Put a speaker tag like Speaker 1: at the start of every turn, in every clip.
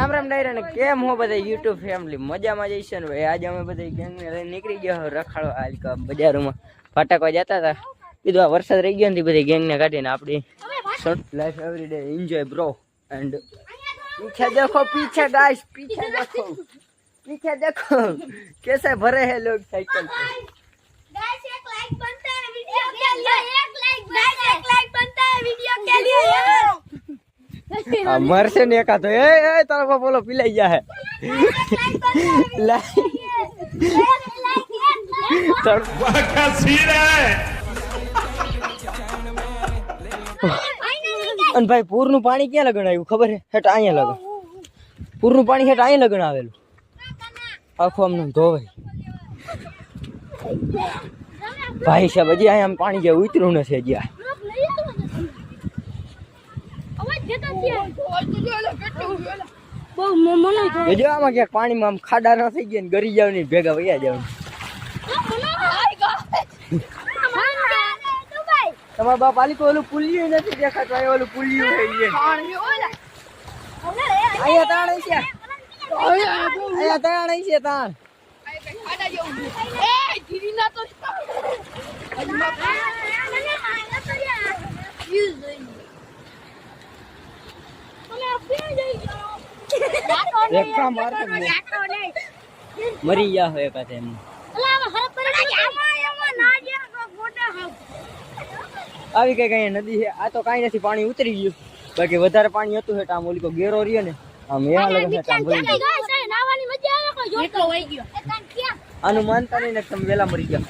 Speaker 1: રામ રામ ડાયરા ને કેમ હો બધા યુટ્યુબ ફેમિલી મજામાં જઈશે ને ભાઈ આજે અમે બધા ગેંગ ને લઈને નીકળી ગયા રખાડવા આજ કા બજારોમાં ફાટાકવા જતા હતા કીધું આ વરસાદ રહી ગયો ને બધી ગેંગ ને કાઢીને આપણી life every day enjoy bro and पीछे देखो पीछे गाइस पीछे देखो पीछे देखो कैसे भरे हैं लोग साइकिल पे
Speaker 2: गाइस एक लाइक बनता है वीडियो के लिए एक लाइक गाइस एक लाइक बनता है वीडियो के लिए
Speaker 1: આ મરશે ને એકા તો એ એ તારા
Speaker 3: બોલો પીલાઈ જાહે હે.
Speaker 1: અને ભાઈ પૂરનું પાણી ક્યાં લગણ આવ્યું ખબર હે? હેઠ અહીંયા લગણ પૂરનું પાણી હેઠ અહીંયા લગણ આવેલું આખું આમનું ધોવાય ભાઈ સાહેબ હજી અહીંયા પાણી જે ઉતર્યું નથી હજી આમાં ક્યાંક પાણીમાં આમ ખાડા ન થઈ ગયા ને ગરી જાવ ને ભેગા વયા જાવ તમારા બાપ આલી ઓલું પુલિયું નથી દેખાતું અહીં ઓલું પુલિયું અહીંયા તાણ છે. અહીંયા તાણ છે તાણ. નહીં. મરી ગયા હોય કાતે એમ. આવી કઈ કઈ નદી છે. આ તો કાંઈ નથી પાણી ઉતરી ગયું. બાકી વધારે પાણી હતું એટલે આમ ઓલી કો ગેરો રહ્યો ને આમ એવા લગન છે આમ ભરી ગયું. આનું માનતા નહીં ને તમે વેલા મરી ગયા.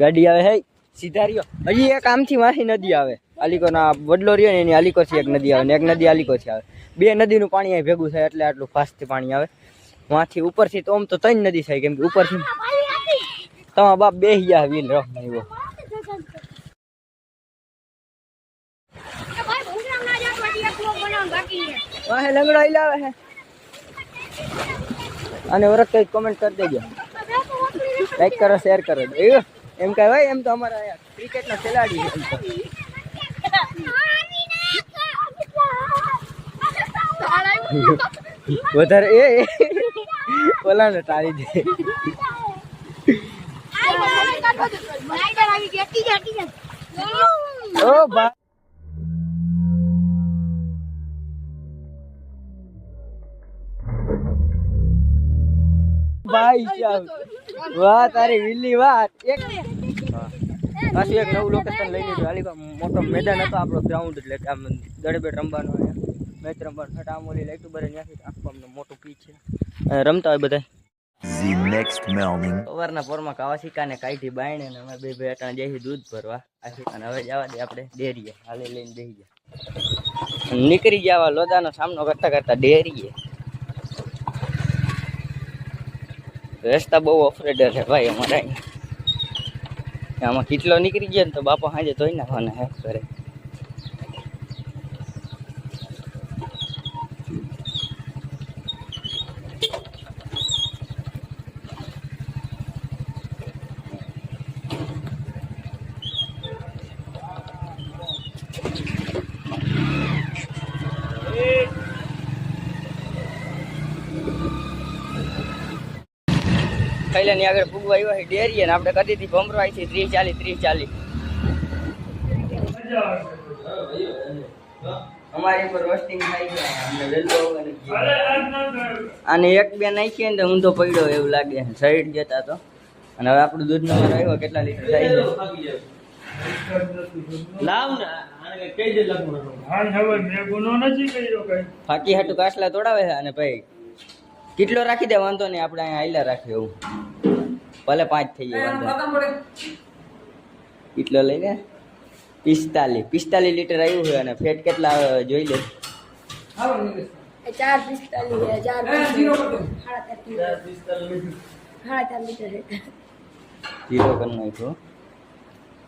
Speaker 1: ગાડી આવે હે સીધા રહ્યો. હજી એક આમથી મારી નદી આવે. આલીકો ના વડલો રહ્યો ને એની આલિકોથી એક નદી આવે ને એક નદી આલિકોથી આવે. બે નદીનું પાણી અહીં ભેગું થાય એટલે આટલું ફાસ્ટ પાણી આવે. વાંથી ઉપરથી તો આમ તો ત્રણ નદી થાય કેમ કે ઉપરથી તમારા બાપ બે ગયા વીલ રહ અને વરત કઈ કોમેન્ટ કરી દેજો. લાઈક કરો શેર કરો. એમ કહેવાય એમ તો અમારા ક્રિકેટના ખેલાડી છે એમ તો. વધારે એ ઓલાને ટાળી દે. વાહ, તારી વિલ્લી વાત. એક પાછું એક નવું લોકેશન લઈ લીધું હાલી મોટો મેદાન હતો, આપણો ગ્રાઉન્ડ એટલે આમ દડબેટ રમવાનો હટ આમ ઓલી બરે ત્યાંથી આખું મોટું પીચ છે. રમતા હોય બધા
Speaker 4: The next morning.
Speaker 1: સવારના પોરમાં કાવા સિક્કાને કાઢી બાયણે ને અમે બે ભાઈ અટાણા જઈએ દૂધ ભરવા. આ સિક્કાને હવે જવા દે આપણે ડેરીએ. હાલે લઈને બેસી ગયા. નીકળી ગયા લોદાનો સામનો કરતા કરતા ડેરીએ. રસ્તા બહુ ઓફરેડર છે ભાઈ અમારા આમાં કેટલો નીકળી ગયો ને તો બાપા સાંજે ધોઈ નાખવાના હે કરે કૈલાની આગળ ફૂગવા આવ્યા છે ડેરીએ ને આપણે કદી થી ભમરો આવી છે ત્રીસ ચાલીસ ત્રીસ ચાલીસ. અમારી ઉપર રોસ્ટિંગ થાય છે. અમને વેલો અને આને એક બે નાખીએ ને તો ઊંધો પડ્યો એવું લાગે. છે સાઈડ જતા તો. અને હવે આપણું દૂધનો નો આવ્યો કેટલા લીટર થાય છે? લાવ ને.
Speaker 3: હાલ હવે મેં ગુનો નથી. કર્યો કઈ.
Speaker 1: ફાકી હાટું કાસલા તોડાવે છે અને ભાઈ. કેટલો રાખી દે? વાંધો નહીં આપણે અહીંયા આયલા રાખીએ એવું. ભલે પાંચ થઈ જાય વાંધો નહીં. કેટલો લઈ લે? પિસ્તાલીસ. પિસ્તાલીસ લીટર આવ્યું છે અને ફેટ કેટલા જોઈ લે.
Speaker 2: ચાર પિસ્તાલીસ ચાર
Speaker 1: કરી નાખ્યો.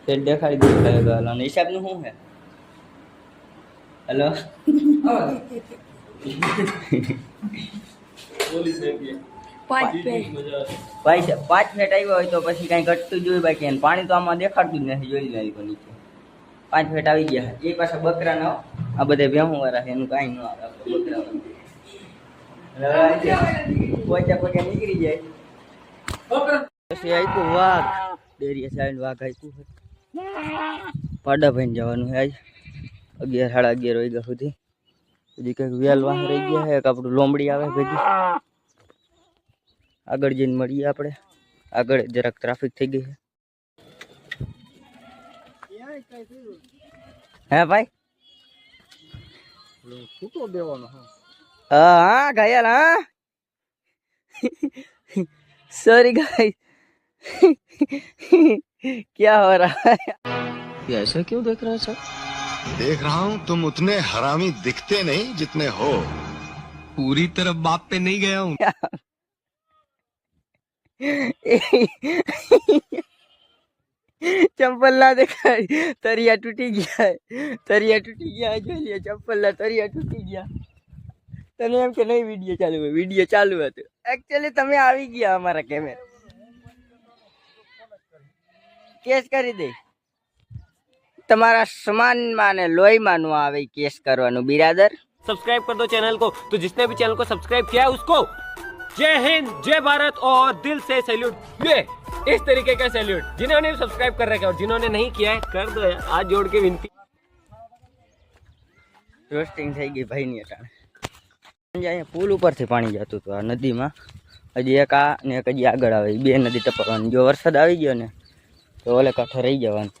Speaker 1: ફેટ દેખાડી દીધું અને હિસાબનું શું છે? હેલો.
Speaker 2: પાંચ પે
Speaker 1: ભાઈ પાંચ ફેટ આવ્યો હોય તો પછી કાંઈ ઘટતું જ હોય બાકી એને પાણી તો આમાં દેખાડતું જ નથી જોઈ લેવું નીચે. પાંચ ફેટ આવી ગયા. એ પાછા બકરા ના આ બધા ભેહું વાળા એનું કાંઈ ન આવે બકરા પોચા પોચા નીકળી જાય. પછી આપ્યું વાઘ. ડેરીએ સાઈડ વાઘ આપ્યું પાડા ભાઈ જવાનું છે આજ. અગિયાર સાડા અગિયાર વાગ્યા સુધી. હજી કંઈક વેલ વાહ રહી ગયા છે એક આપણું લોમડી આવે ભેગી આગળ જઈને મળીએ આપણે આગળ જરાક ટ્રાફિક થઈ ગઈ છે હે ભાઈ
Speaker 3: છૂટો દેવાનો
Speaker 1: હા હા ઘાયલ હા सॉरी गाइस क्या हो रहा है
Speaker 5: ये ऐसा क्यों देख रहा है सर
Speaker 6: देख रहा हूँ तुम उतने हरामी दिखते नहीं जितने हो
Speaker 5: पूरी तरफ बाप पे नहीं गया हूँ
Speaker 1: ચંપલ ના દેખાય તરિયા તૂટી ગયા તરિયા તૂટી ગયા જોઈ લે ચંપલ ના તરિયા તૂટી ગયા તને એમ કે નહીં વિડીયો ચાલુ હોય વિડીયો ચાલુ હતું એકચ્યુઅલી તમે આવી ગયા અમારા કેમેરા કેસ કરી દે તમારા સમાનમાં ને લોહીમાં નું આવે ઈ કેસ કરવાનું બિરાદર
Speaker 7: सब्सक्राइब कर दो चैनल को तो जिसने भी चैनल को सब्सक्राइब किया है उसको जय हिंद जय भारत और दिल से सैल्यूट ये इस तरीके का सैल्यूट जिन्होंने भी सब्सक्राइब कर रखा है और जिन्होंने नहीं किया है कर दो यार आज जोड़ के विनती
Speaker 1: રોસ્ટિંગ થઈ ગઈ ભાઈની અટાણે સાંજે અહીંયા પુલ ઉપરથી પાણી જતું હતું આ નદીમાં હજી એક આ ને એક હજી આગળ આવે ઈ બે નદી ટપકવાની જો વરસાદ આવી ગયો ને તો ઓલે કાંઠે રહી જવાનું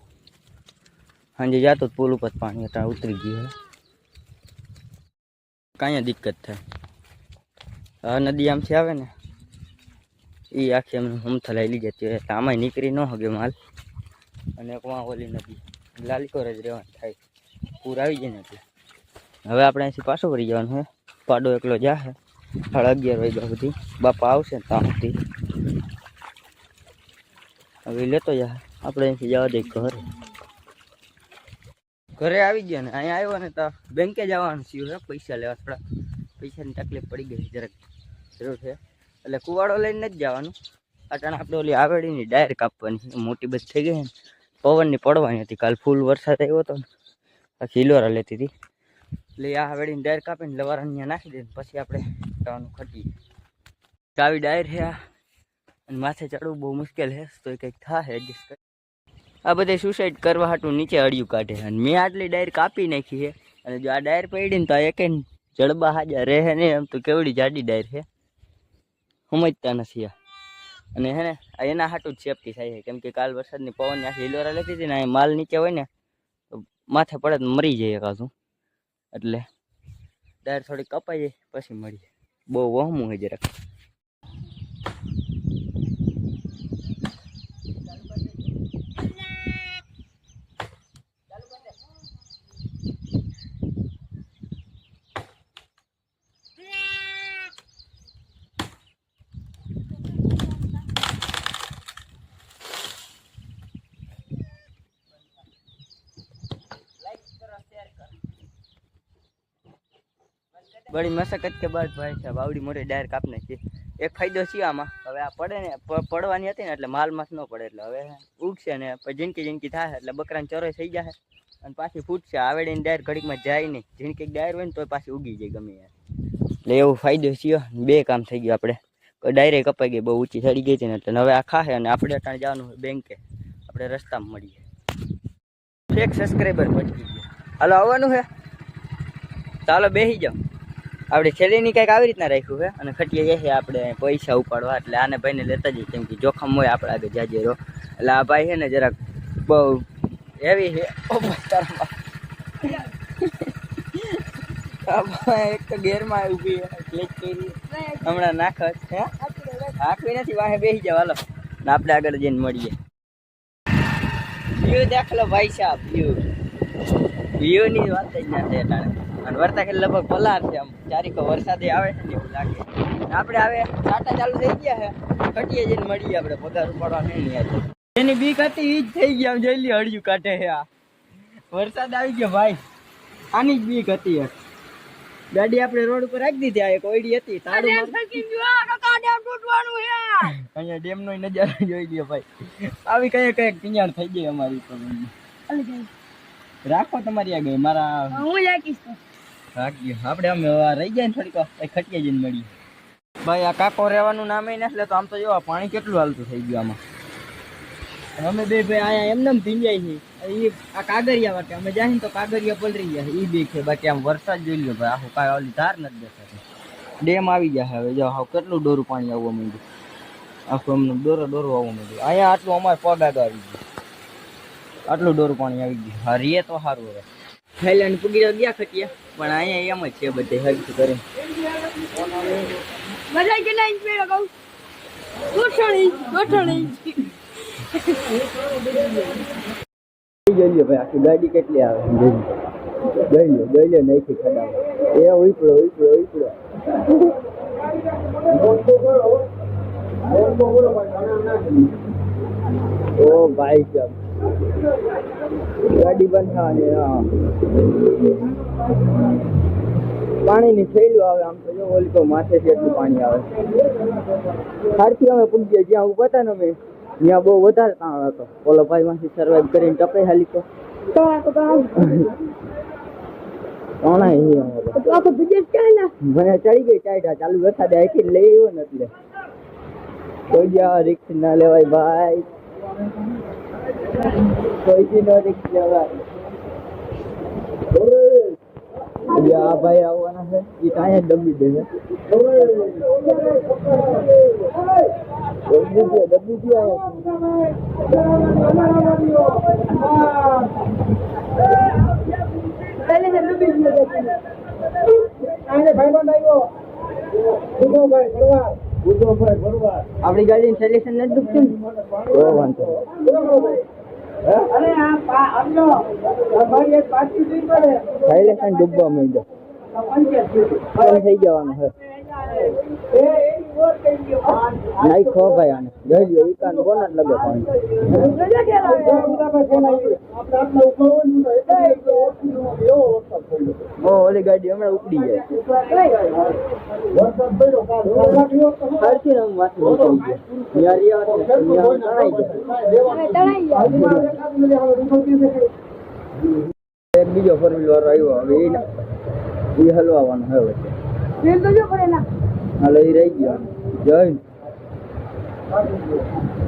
Speaker 1: સાંજે જતો પુલ ઉપર પાણી હતા, ઉતરી ગયું કાંઈ દિક્કત થાય. નદી આમથી આવે ને એ આખી એમને હમથા લઈ જતી હોય એટલે નીકળી ન હગે માલ. અને એક વાં ઓલી નદી લાલીકોર જ રહેવાનું થાય. પૂર આવી જાય ને એટલે. હવે આપણે અહીંથી પાછું વળી જવાનું છે પાડો એકલો જાહે સાડા અગિયાર વાગ્યા સુધી. બાપા આવશે ત્યાં સુધી. હવે લેતો જા. આપણે અહીંથી જવા દઈએ ઘરે. ઘરે આવી ગયા ને, અહીંયા આવ્યો ને તો બેંકે જવાનું થયું હે, પૈસા લેવા થોડા પૈસાની તકલીફ પડી ગઈ જરાક. જરૂર છે. એટલે કુવાડો લઈને જ જવાનું. અટાણે આપણે ઓલી આવેડીની ડાયર કાપવાની. મોટી બધી થઈ ગઈ ને. પવનની પડવાની હતી. કાલ ફૂલ વરસાદ આવ્યો હતો ને. આખી હિલોરા લેતી હતી. એટલે આ આવેડીની ડાયર કાપીને લવારા અહીંયા નાખી દે પછી આપણે જવાનું ખટીએ. ચાવી ડાયર છે આ. અને માથે ચડવું બહુ મુશ્કેલ છે, તો એ કંઈક થાય એડજસ્ટ આ બધે સુસાઇડ કરવા હાટું નીચે અડિયું કાઢે અને મેં આટલી ડાયર કાપી નાખી છે. અને જો આ ડાયર પડી ને તો આ એકે જડબા હાજા રહે નહીં એમ તો કેવડી જાડી ડાયર છે. સમજતા નથી આ. અને હે ને એના હાટું જ સેફટી થાય છે. કેમ કે કાલ વરસાદની પવનની આખી હિલોરા લેતી હતી ને અહીં માલ નીચે હોય ને, તો માથે પડે તો મરી જાય કાશું એટલે ડાયર થોડી કપાઈ જાય, પછી મળીએ બહુ વહમું હોય જરાક. બડી મશક્કત કે બાદ ભાઈ સાહેબ આવડી મોટી ડાયર કાપ છે. એક ફાયદો છે આમાં, હવે આ પડે ને પડવાની હતી ને, એટલે માલ માસ ન પડે, એટલે હવે ઉગશે ને, પછી જિંદગી જિંદગી થાય, એટલે બકરાને ચોરો થઈ જાય અને પાછી ફૂટશે આવેડીને ડાયર ઘડીકમાં જાય નહીં. જિંદગી ડાયર હોય ને તો પાછી ઉગી જાય ગમે એટલે એવો ફાયદો છે બે કામ થઈ ગયું આપણે. ડાયરેક્ટ કપાઈ ગઈ, બહુ ઊંચી ચડી ગઈ છે ને, એટલે હવે આ ખાશે અને આપણે અટાણે જવાનું હોય બેંકે. આપણે રસ્તામાં મળીએ. એક સબસ્ક્રાઈબર પહોંચી ગયો. હાલો, આવવાનું છે ચાલો બેસી જાઓ. આપણે છેલ્લીની કંઈક આવી રીતના રાખ્યું છે અને ખટીએ જઈએ આપણે પૈસા ઉપાડવા, એટલે આને ભાઈને લેતા જઈએ, કેમ કે જોખમ હોય આપણે આગળ જાજે રહો એટલે આ ભાઈ છે ને જરાક બહુ હેવી છે. એક તો ગેરમાં ઊભી ક્લિક હમણાં નાખત, હે? આખવી નથી, વાહે બેસી જાવ, હાલો. ને આપણે આગળ જઈને મળીએ. વ્યૂ દેખલો ભાઈ સાહેબ વ્યૂ વ્યૂની વાત જ ના થાય અને વરસાદ ખેલ લગભગ પલાર છે આમ. ચારીકો વરસાદે આવે છે એવું લાગે. આપણે હવે સાટા ચાલુ થઈ ગયા છે. કટીએ જઈને મળીએ આપણે. પગાર ઉપાડવા નહીં યાર એની બીક હતી એ જ થઈ ગયા જોઈ લ્યો હળિયું કાઢે છે આ. વરસાદ આવી ગયો ભાઈ. આની જ બીક હતી ગાડી આપણે રોડ ઉપર રાખી દીધી. આ એક ઓઈડી હતી તાળું અહીંયા ડેમ નો નજારો જોઈ લ્યો ભાઈ. આવી કઈ કઈ કિંજાણ થઈ ગઈ અમારી તો રાખો તમારી આગળ. મારા
Speaker 2: હું રાખીશ તો.
Speaker 1: આપણે આમ રહી જાય ને થોડીક ખટીએ જઈને મળીએ. ભાઈ, આ કાકો રહેવાનું નામે નથી લેતો આમ તો જો પાણી કેટલું હાલતું થઈ ગયું આમાં. અમે બે ભાઈ અહીંયા એમને એમ ભીંજાય છે. એ આ કાગરિયા વાટે, અમે જાય તો કાગરિયા પલરી ગયા એ બે છે બાકી આમ વરસાદ જોઈ લો ભાઈ, આખું કાંઈ ઓલી ધાર નથી દેખાતી. ડેમ આવી ગયા હવે, જો હાવ કેટલું ડોરું પાણી આવવા માંડ્યું. આખું અમને ડોરો ડોરો આવવા માંડ્યું. અહીંયા આટલું અમારે પગ આગળ આવી ગયું. આટલું ડોરું પાણી આવી ગયું. હા રીએ તો સારું હવે. થાઈલેન્ડ પૂગી ગયા ખટિયા? પણ અહીંયા એમ જ છે બધે હરખું કરે.
Speaker 2: બધા કેટલા ઇંચ પેલો કહું? ગોઠણ ઇંચ ગોઠણ ઇંચ
Speaker 1: જોઈ ભાઈ આખી ગાડી કેટલી આવે? ગઈ લો ગઈ લ્યો નાખી ખડાવ એ ઉઈપડો ઉઈપડો ઉઈપડો ઓ ભાઈ સાહેબ ગાડી બંધ થવાની હા. પાણીની થેલીઓ આવે, આમ તો જો ઓલી તો માથે એટલું પાણી આવે. સારથી અમે પૂછીએ જ્યાં ઊભા હતા ને અમે, ત્યાં બહુ વધારે તાણ હતો. ઓલો ભાઈ માંથી સર્વાઈવ કરીને ટપે હાલી તો.
Speaker 2: તો આ તો ગામ
Speaker 1: કોણા એ અમારો.
Speaker 2: તો આખો વિદેશ ક્યાં ના
Speaker 1: મને ચડી ગઈ ટાઈટા ચાલુ વરસાદે આખી લઈ આવ્યો ને એટલે. કોઈ જા રિક્સ ના લેવાય ભાઈ. કોઈ નો રિક્સ લેવાય આ ભાઈ આવવાના છે એ કાંઈ જ દબી દે છે દે દબી દે
Speaker 2: પહેલે છે ડૂબી ગયો છે.
Speaker 1: આપણી ગાડીની સર્વિસિંગ નથી દુખતું ડૂબવા માંડ્યો. થઈ જવાનું છે નહીં ખો ભાઈ આને. જોઈ લ્યો ઈકાન બોનટ લગે પાણી. ઓ, ઓલી ગાડી હમણાં ઉપડી જાય. હરખી રંગમાંથી નીકળી ગયો
Speaker 2: ગયા.
Speaker 1: એક બીજો ફોર વ્હીલ વાળો આવ્યો, હવે એ ના- એ હલવાનો હવે.
Speaker 2: તો જો પડે ના.
Speaker 1: હાલો એ રહી ગયો. જોઈ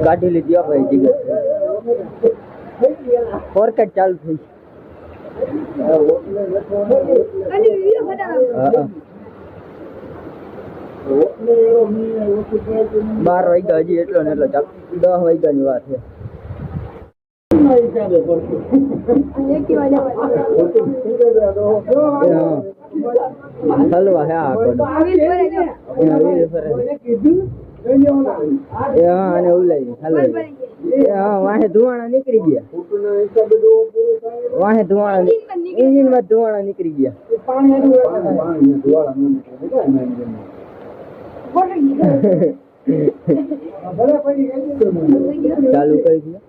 Speaker 1: કાઢી લીધી ભાઈ જીગર. ફોરકટ ચાલુ થઈ. બાર વાગ્યા હજી એટલો ને એટલો ચાલુ. દસ વાગ્યાની વાત છે. હા. હલવા હે આ કોડો. એ હા અને ઉલાઈ. હલવાઈ એ હા વાહે ધુવાણા નીકળી ગયા. વાહે ધુવાણા એન્જિનમાં ધુવાણા નીકળી ગયા. ચાલુ કરી દે.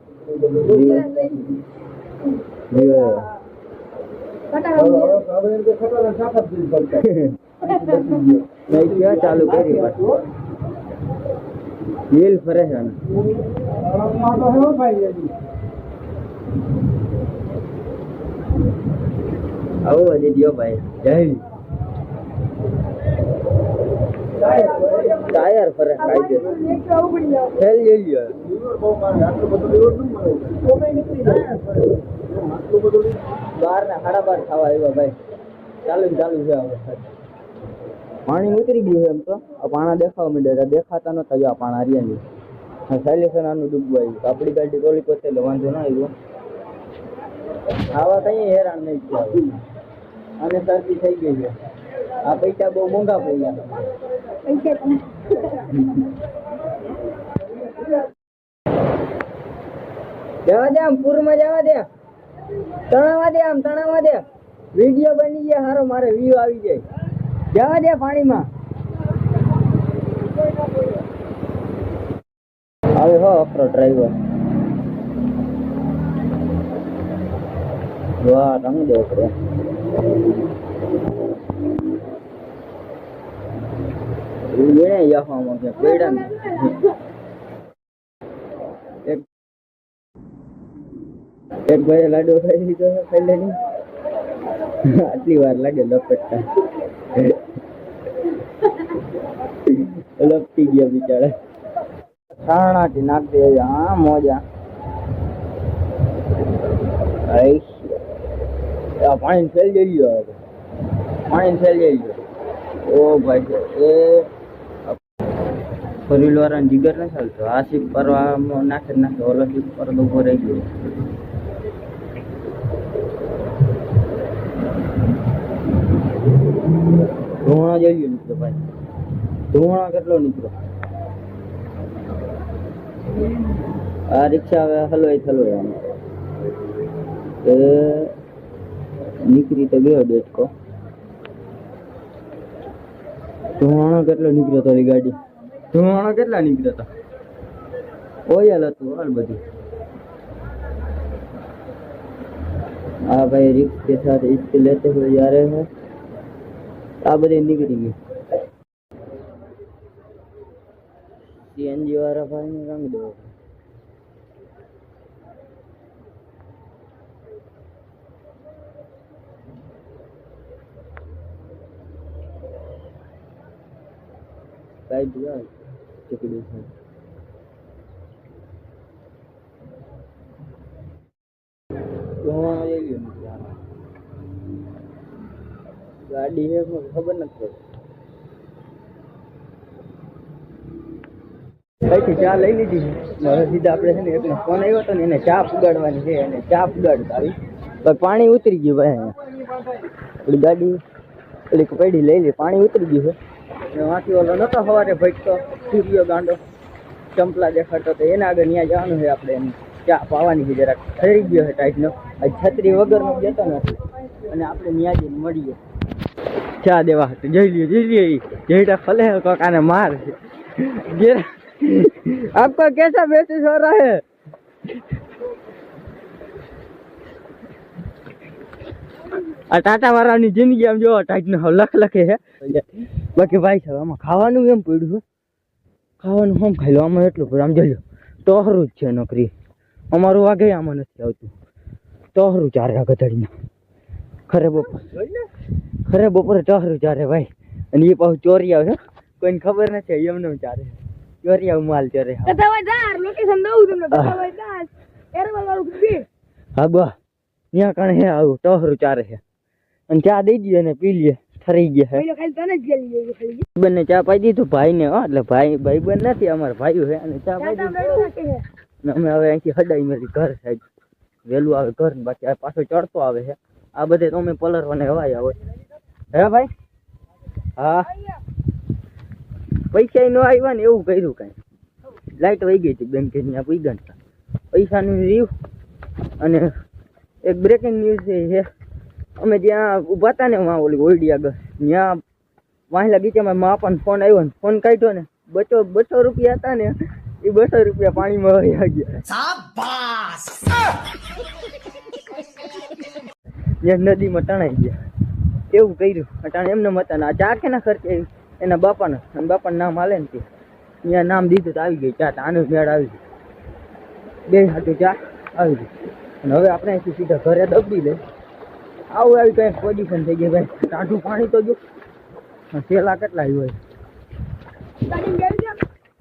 Speaker 1: ક્યાં ચાલુ કરી વ્હીલ ફરે છે. આવો હજી દ્યો ભાઈ જય ટાયર ફરે કાયદે ફેલ પાણી ઉતરી ગયું એમ તો. આ પાણા દેખાવા માંડ્યા દેખાતા નતા જો પાણા હરિયાની હા આનું ડૂબવા આવ્યું. આપણી ગાડી ટોલી પોતે એટલે વાંધો ના આવ્યો. આવા કઈ હેરાન નહીં થયા અને શરદી થઈ ગઈ છે. આ પૈસા બહુ મોંઘા પડ્યા જવા દે પૂરમાં જવા દે. તણાવા દે આમ, તણાવા દે. વીડિયો બની ગયા સારો મારે વ્યૂ આવી જાય. જવા દે પાણીમાં. આવે હો અપરો ડ્રાઈવર વાહ, રંગ દે આપણે વીણે યાફામાં કે પેડા ને એક ભાઈ લાડો ખાઈ લીધો પહેલેની આટલી વાર લાગે લપટતા. લપટી ગયા બિચારા. છાણાથી નાખી દે હા, મોજા. પાણી ફેલ જઈ ગયો હવે. પાણી ફેલ જઈ ગયો. ઓ ભાઈ, એ ફોર વ્હીલ વાળાને જીગર નથી ચાલતો આ સીપ પર નાખે નાખે, ઓલો સીપ પર ઊભો રહી ગયો. ધોવાણા જઈએ મિત્રો ભાઈ. ધોવાણા કેટલો નીકળો? આ રિક્ષા હવે હલોય થલોય આમ. એ નીકળી તો ગયો ડેટકો. ધોવાણો કેટલો નીકળ્યો તો ગાડી? ધોવાણો કેટલા નીકળ્યા હતો ઓયલ હતું હાલ બધું. આ ભાઈ રિક્ષ કે સાથ ઇશ્ક લેતે હોય જા રહે આ બધી નીકળી ગઈ. સીએનજી વાળા ભાઈ ને રંગ દો કઈ દિયા ચકડી છે ધોવાણો જઈ ગયો નીકળી આમાં. ગાડી છે પણ ખબર નથી કઈથી ચા લઈ લીધી છે. હવે સીધા આપણે છે ને એકનો ફોન આવ્યો હતો ને એને ચા પુગાડવાની છે અને ચા પુગાડતા આવી. તો પાણી ઉતરી ગયું ભાઈ આપણી ગાડી પેલી પડી લઈ લે પાણી ઉતરી ગયું છે. વાંચી ઓલો નતો સવારે ભટતો સૂર્યો ગાંડો ચંપલા દેખાડતો તો એના આગળ ત્યાં જવાનું છે આપણે એમ. ચા પાવાની છે જરાક. ઠરી ગયો છે ટાઈટનો. છત્રી વગરનો જતો નથી. અને આપણે ત્યાં જઈને મળીએ. ચા દેવા હતું જઈ લ્યો જઈ લ્યો ઈ. જેઠા ફલે કોક આને માર જે आपको कैसा महसूस हो रहा है આ ટાટા વાળાની જિંદગી આમ જો ટાઈટ નો લખ લખે છે બાકી ભાઈ સાહેબ આમાં ખાવાનું એમ પડ્યું છે ખાવાનું હમ ખાઈ લો આમાં એટલું પડ્યું આમ જોજો ટોહરું જ છે નોકરી અમારું વાગે આમાં નથી આવતું ટોહરું ચારે આ ગધડીને ખરે બપોર ખરે બપોરે ટોહરું ચારે ભાઈ. અને એ પાછું ચોરી આવે છે. કોઈને ખબર નથી એમને ચારે. ચોરી આવું માલ ચોરે.
Speaker 2: લોકેશન દઉં તમને.
Speaker 1: હા. બા. ત્યાં કણ હે આવું ટોહરું ચારે છે અને ચા દઈ દઈએ ને પી લઈએ ઠરી ગયા છે બંને ચા પાઈ દીધું ભાઈ ને એટલે ભાઈ ભાઈ બંધ નથી અમારા ભાઈઓ છે અને ચા પાઈ દીધું. અમે હવે અહીંથી હડાઈ મેરી ઘર સાહેબ વહેલું આવે ઘર ને બાકી આ પાછો ચડતો આવે છે આ બધે તો અમે પલરવાને હવાય આવે. હે ભાઈ? હા. પૈસા નો આવ્યા ને એવું કર્યું કાંઈ. લાઈટ વહી ગઈ હતી બેંકે ત્યાં પૂઈ ગયા પૈસાનું રીવ અને એક બ્રેકિંગ ન્યૂઝ છે અમે જ્યાં ઊભા હતા ને વાં ઓલી ઓરડી આગળ ત્યાં વાહેલા ગીચામાં મા પણ ફોન આવ્યો ને ફોન કાઢ્યો ને. બસો બસો રૂપિયા હતા ને એ બસો રૂપિયા પાણીમાં વહી ગયા. ત્યાં નદીમાં તણાઈ ગયા. એવું કર્યું. અટાણે એમને હતા આ ચા કેના ખર્ચે? એના બાપાના. અને બાપાનું નામ હાલે ને તે. ત્યાં નામ દીધું તો આવી ગઈ ચા. આનું મેળ આવી ગઈ બે હાથું ચા આવી ગઈ. અને હવે આપણે અહીંથી સીધા ઘરે દબી લે આવું આવી કંઈક પોઝિશન થઈ ગઈ. ભાઈ, ટાઢું પાણી તો જો. થેલા કેટલા હોય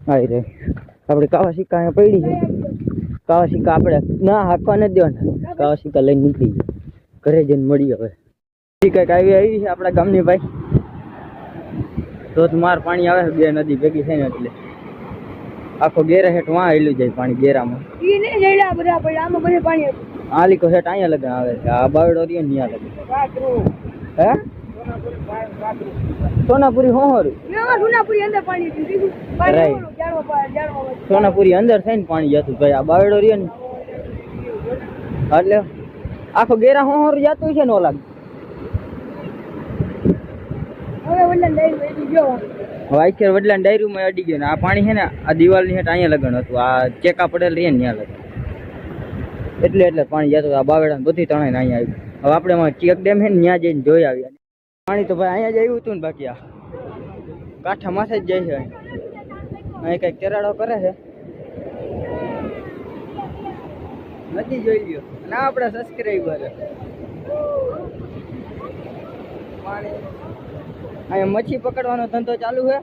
Speaker 1: આવી રહી આપણે કાવા સિક્કા અહીંયા પડી છે. કાવા સિક્કા આપણે ના હાંકવા નથી દેવાના. કાવા સિક્કા લઈને નીકળી જાય ઘરે જઈને મળીએ હવે. કંઈક આવી આવી છે આપણા ગામની ભાઈ. ધોધમાર પાણી આવે છે બે નદી ભેગી થઈને એટલે. આખો ગેરા હેઠ વાં હેલું જાય પાણી ગેરામાં
Speaker 2: ઈ ને જઈડા બધા પડ્યા આમાં બધે પાણી હતું.
Speaker 1: આ લીકો હેઠ અહીંયા લગન આવે છે આ બાવડો રહ્યો ને ત્યાં લગન. હે? સોનાપુરી હોહરું
Speaker 2: એમાં સુનાપુરી અંદર પાણી હતું. બીજું પાણી
Speaker 1: Right.
Speaker 2: ઓલું ઝાડવા પા- ઝાડવા વચ્ચે.
Speaker 1: સોનાપુરી અંદર થઈને પાણી જતું ભાઈ આ બાવડો રહ્યો ને. એટલે આખો ગેરા હોહર જતું છે ને ઓલા
Speaker 2: ગયો
Speaker 1: વડલા ડાયરીમાં અડી ગયો ને, આ પાણી છે ને, આ દિવાલની હેઠ અહીંયા લગન હતું. આ ચેકા પડેલ રહે ને ત્યાં લગન. એટલે એટલે પાણી જતું આ બાવેડા બધી તણાઈને અહીંયા આવ્યું હવે આપણે એમાં ચેક ડેમ છે ને, ત્યાં જઈને જોઈ આવ્યા પાણી તો ભાઈ અહીંયા જ આવ્યું હતું ને બાકી આ. કાંઠા માથે જ જાય છે અહીં. અહીં કંઈક કેરાડો કરે છે. નથી જોઈ લ્યો ના, આપણા સબસ્ક્રાઈબર પાણી. અહીંયા મચ્છી પકડવાનો ધંધો ચાલુ છે.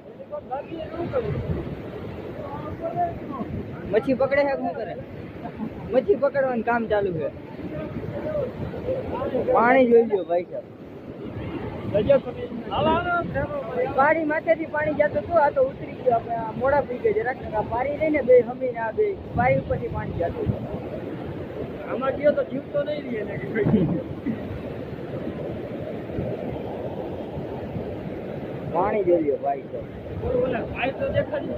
Speaker 1: મચ્છી પકડે છે શું કરે? મચ્છી પકડવાનું કામ ચાલુ છે. પાણી જોઈ લો ભાઈ સાહેબ. પાણી માથેથી પાણી જતું હતું, આ તો ઉતરી ગયું. આપણે આ મોડા પી ગયા. જરાક આ પારી લઈને બે હમીને આ બે પારી ઉપરથી પાણી જતું આમાં ગયો તો જીવતો નહીં રહે પાણી જોઈ ભાઈ તો.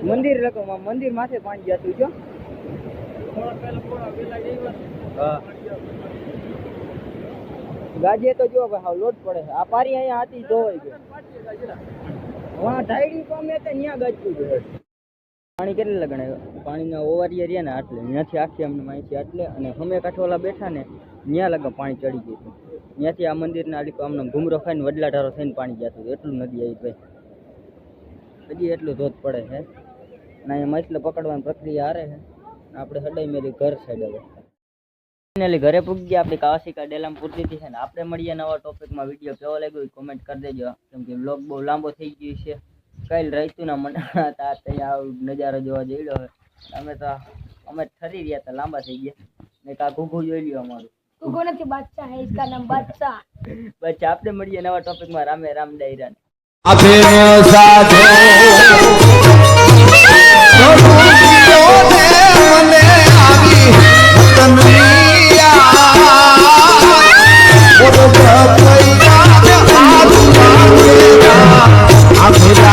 Speaker 1: મંદિર લખો મંદિર માથે પાણી જતું છો ગાજે તો જો ભાઈ હા લોટ પડે આ પારી અહીંયા હતી ધોવાઈ હોય હા ઢાઈડી પામે તો ત્યાં ગાજતું જોઈએ પાણી કેટલે લગણે પાણીના ઓવારિયા રહ્યા ને આટલે. ત્યાંથી આખી અમને માહિતી આટલે અને હમે કાંઠોલા બેઠા ને ત્યાં લગા પાણી ચડી ગયું ત્યાંથી આ મંદિરના આલી અમને ઘૂમરો ખાઈને વડલા ઢારો થઈને પાણી જતું. એટલું નદી આવી ભાઈ. હજી એટલું ધોધ પડે છે. અને અહીંયા માછલી પકડવાની પ્રક્રિયા હારે છે. આપણે હડાઈ મેલી ઘર સાઈડ હવે. ફાઇનલી ઘરે પૂગી ગયા, આપણી કાવાસિકા ડેલામ પૂરી હતી ને આપણે મળીએ નવા ટોપિકમાં. વીડિયો કેવો લાગ્યો કોમેન્ટ કરી દેજો. કેમ કે બ્લોગ બહુ લાંબો થઈ ગયો છે. કાલ રાયતું ના મને હતા, ત્યાં નજારો જોવા જઈ રહ્યો અમે તો, અમે ઠરી રહ્યા હતા, લાંબા થઈ ગયા. ને કા ઘૂઘું જોઈ લ્યો અમારું.
Speaker 2: ઉગો નથી બાદશાહ હે? ઇસકા નામ બાદશાહ.
Speaker 1: બચ્ચા આપણે મળીએ નવા ટોપિકમાં રામે રામ ડાયરાને.
Speaker 6: અભિનય સાધો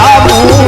Speaker 6: આવી